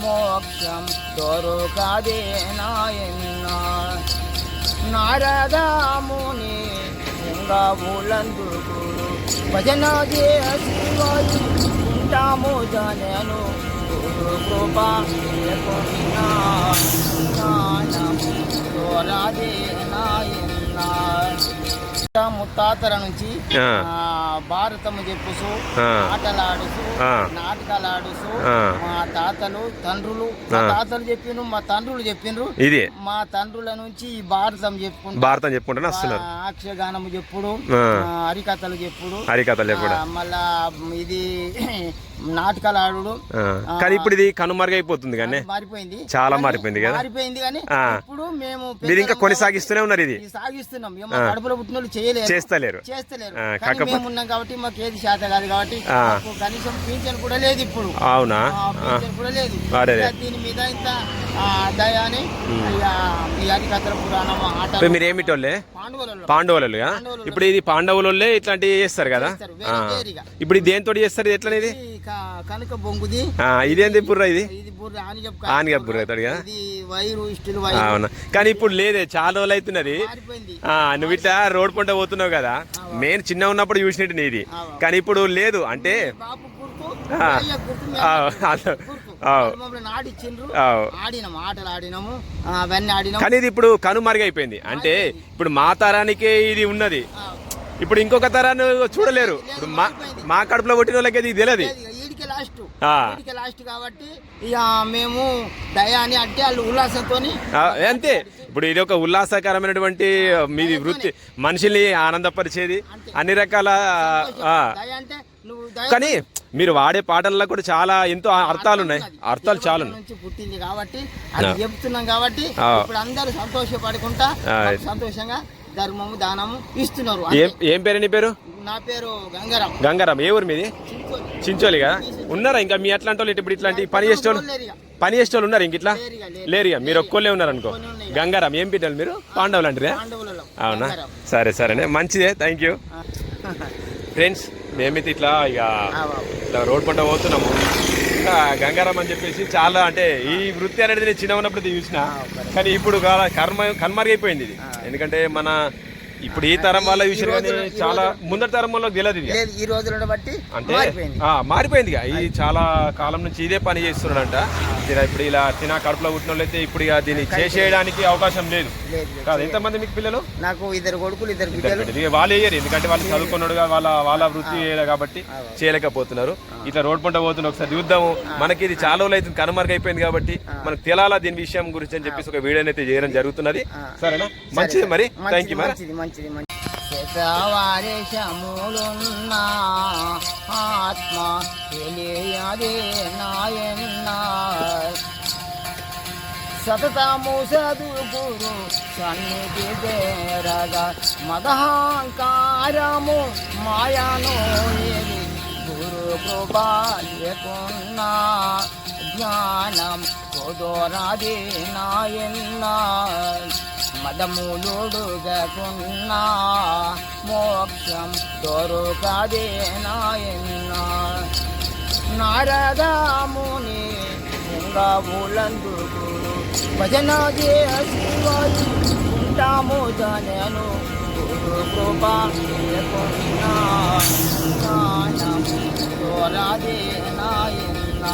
మోక్షం దొరకదే నాయన్న నారదాముని లింగములందుకు భజన చేసి ఉంటాము జనను గురు కృప లేకున్నా దొరదే ముత్తాతల నుంచి భారతము చెప్పుసు. ఆటలాడుసు ఆ. నాటకాలాడుసు ఆ. మా తాతలు తండ్రులు మా. తాతలు చెప్పిండ్రు మా తండ్రులు చెప్పిండ్రు ఇది మా తండ్రుల నుంచి ఈ భారతం చెప్పుకుంటా భారతం చెప్పుకుంటూనే వస్తున్నారు అక్షగానము చెప్పుడు హరికథలు చెప్పుడు హరికథలు చెప్పుడు మళ్ళా ఇది నాటకాలు ఆడు. కానీ ఇప్పుడు ఇది కనుమరుగైపోతుంది కానీ మారిపోయింది చాలా మారిపోయింది కదా? మారిపోయింది కానీ. ఇప్పుడు మేము మీరు ఇంకా కొనసాగిస్తూనే ఉన్నారు ఇది సాగిస్తున్నాం కడుపులో పుట్టిన వాళ్ళు చేస్తలేరు. చేస్తలేరు. మేము ఉన్నాం కాబట్టి మాకు ఏది శాత కాదు కాబట్టి కనీసం పింఛన్ కూడా లేదు ఇప్పుడు. అవునా? కూడా లేదు. దీని మీద ఇంత ఆట ఇప్పుడు మీరు ఏమిటోళ్ళే? పాండవులలో ఇప్పుడు ఇది పాండవులే ఇట్లాంటివి చేస్తారు కదా. ఇప్పుడు ఇది చేస్తారు ఎట్లనేది? ఇది కనుక బొంగుది. ఇదేంది బుర్ర ఇది? ఇది బుర్ర అవుతాడు కదా? అవునా. కానీ ఇప్పుడు లేదే చాలా రోజులు అవుతున్నది నువ్వు ఇట్లా రోడ్ పంట పోతున్నావు కదా? నేను చిన్న ఉన్నప్పుడు చూసినట్టు నీది. కానీ ఇప్పుడు లేదు అంటే కానీ ఇది ఇప్పుడు కనుమరుగైపోయింది. అంటే ఇప్పుడు మా తరానికే ఇది ఉన్నది. ఇప్పుడు ఇంకొక తరాన్ని చూడలేరు. ఇప్పుడు మా మా కడుపులో కొట్టిన వాళ్ళకి ఇది తెలియదు. లాస్ట్. లాస్ట్ కాబట్టి ఇక మేము అంటే వాళ్ళు అంతే. ఇప్పుడు ఇది ఒక ఉల్లాసకరమైనటువంటి మీది వృత్తి. మనుషుల్ని ఆనందపరిచేది అన్ని రకాల కానీ మీరు వాడే పాటల్లో కూడా చాలా ఎంతో అర్థాలు ఉన్నాయి. అర్థాలు చాలా పుట్టింది కాబట్టి అది చెప్తున్నాం కాబట్టి. ఇప్పుడు అందరూ సంతోషపడుకుంటా సంతోషంగా ధర్మము దానము ఇస్తున్నారు. ఏం పేరు నీ పేరు? నా పేరు గంగారాం. గంగారాం. ఏ ఊరు మీది. చించోలిగా? ఉన్నారా ఇంకా మీ అట్లాంటి వాళ్ళు ఇప్పుడు ఇట్లాంటి పని చేసేవాళ్ళు లేరుగా. పని చేసేవాళ్ళు ఉన్నారు ఇంక ఇట్లా? లేరుగా, లేరు. మీరు ఒక్కళ్ళే ఉన్నారు అనుకో కొన్ని ఉన్నాయి. గంగారాం. ఏం బిడ్డలు మీరు? పాండవులు అంటారా? అవునా. సరే సరేనే. మంచిదే. Thank you. ఫ్రెండ్స్ మేమైతే ఇట్లా ఇక. ఇట్లా రోడ్ పంట పోతున్నాము. ఇంకా గంగారాం అని చెప్పేసి చాలా అంటే ఈ వృత్తి అనేది నేను చిన్న ఉన్నప్పుడు చూసిన. కానీ ఇప్పుడు కర్మ కన్మరుగైపోయింది ఇది. ఎందుకంటే మన ఇప్పుడు ఈ తరం వాళ్ళ కానీ చాలా ముందటి తరం వాళ్ళకి తెలియదు ఇది ఈ రోజులను బట్టి అంటే మారిపోయింది. ఈ చాలా కాలం నుంచి ఇదే పని చేస్తున్నాడంట. ఇలా ఇప్పుడు ఇలా తిన కడుపులో పుట్టిన వాళ్ళైతే ఇప్పుడు ఇక దీన్ని చేసేయడానికి అవకాశం లేదు. కాదు ఎంతమంది మీకు పిల్లలు? నాకు ఇద్దరు కొడుకులు ఇద్దరు బిడ్డలు. వాళ్ళు వేయరు ఎందుకంటే వాళ్ళు చదువుకున్నాడుగా వాళ్ళ వాళ్ళ వృత్తి కాబట్టి చేయలేకపోతున్నారు. ఇట్లా రోడ్ పంట పోతున్నా ఒకసారి చూద్దాము. మనకి ఇది చాలా రోజులు అయితే కనుమరుగు అయిపోయింది కాబట్టి మనకు తెలాలా దీని విషయం గురించి అని చెప్పేసి ఒక వీడియో అయితే చేయడం జరుగుతున్నది. సరేనా? మంచిది మరి? థ్యాంక్ యూ మరి. మంచిది ఆత్మ తెలియదే నాయన్న. సతతము చదువుకురు సన్నిధి చేరగా మదహంకారము మాయాను ఏది? గురు కృపా లేకున్నా జ్ఞానం కుదోరాది నాయన్న. మదములుడుగకున్నా మోక్షం దొరుకదే నాయన్న. నారదాముని లింగములందుకు భజన చేసి ఉంటాము జనను గురు కృప లేకున్నా జ్ఞానం దొరదే నాయన్న